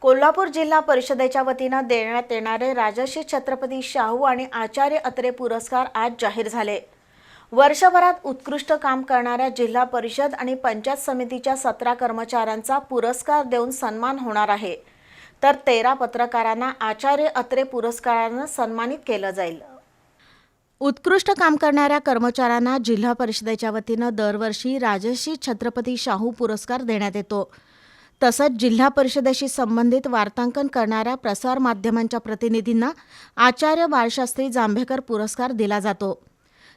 कोल्हापूर जिल्हा परिषदेच्या वतीनं देण्यात येणारे राजश्री छत्रपती शाहू आणि आचार्य अत्रे पुरस्कार आज जाहीर झाले. वर्षभरात उत्कृष्ट काम करणाऱ्या जिल्हा परिषद आणि पंचायत समितीच्या सतरा कर्मचाऱ्यांचा पुरस्कार देऊन सन्मान होणार आहे. तर तेरा पत्रकारांना आचार्य अत्रे पुरस्कारानं सन्मानित केलं जाईल. उत्कृष्ट काम करणाऱ्या कर्मचाऱ्यांना जिल्हा परिषदेच्या वतीनं दरवर्षी राजर्षी छत्रपती शाहू पुरस्कार देण्यात येतो. तसंच जिल्हा परिषदेशी संबंधित वार्तांकन करणाऱ्या प्रसारमाध्यमांच्या प्रतिनिधींना आचार्य बाळशास्त्री जांभेकर पुरस्कार दिला जातो.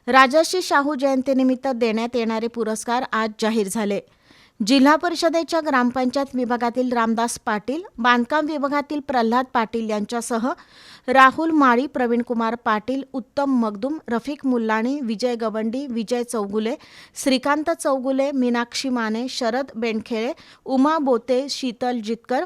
राजर्षी शाहू जयंतीनिमित्त देण्यात येणारे पुरस्कार आज जाहीर झाले. जिल्हा परिषदेच्या ग्रामपंचायत विभागातील रामदास पाटील बांधकाम विभागातील प्रल्हाद पाटील यांच्यासह राहुल माळी प्रवीणकुमार पाटील उत्तम मगदूम रफिक मुल्लाणी विजय गवंडी विजय चौगुले श्रीकांत चौगुले मीनाक्षी माने शरद बेंडखेळे उमा बोते शीतल जितकर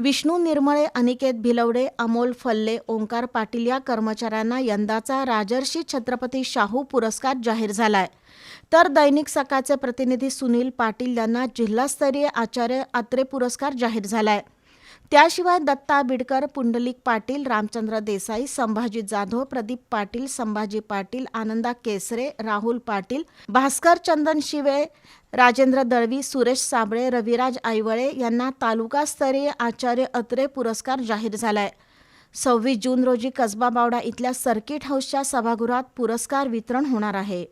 विष्णू निर्मळे अनिकेत भिलवडे अमोल फल्ले ओंकार पाटील या कर्मचाऱ्यांना यंदाचा राजर्षी छत्रपती शाहू पुरस्कार जाहीर झालाय. तर दैनिक सकाळचे प्रतिनिधी सुनील पाटील यांना जिल्हास्तरीय आचार्य अत्रे पुरस्कार जाहीर झालाय. त्याशिवाय दत्ता बिडकर पुंडलिक पाटील रामचंद्र देसाई संभाजी जाधव प्रदीप पाटील संभाजी पाटील आनंदा केसरे राहुल पाटील भास्कर चंदन शिवे राजेंद्र दळवी सुरेश साबळे रविराज आईवळे यांना तालुकास्तरीय आचार्य अत्रे पुरस्कार जाहीर झालाय. सव्वीस जून रोजी कसबा बावडा इथल्या सर्किट हाऊसच्या सभागृहात पुरस्कार वितरण होणार आहे.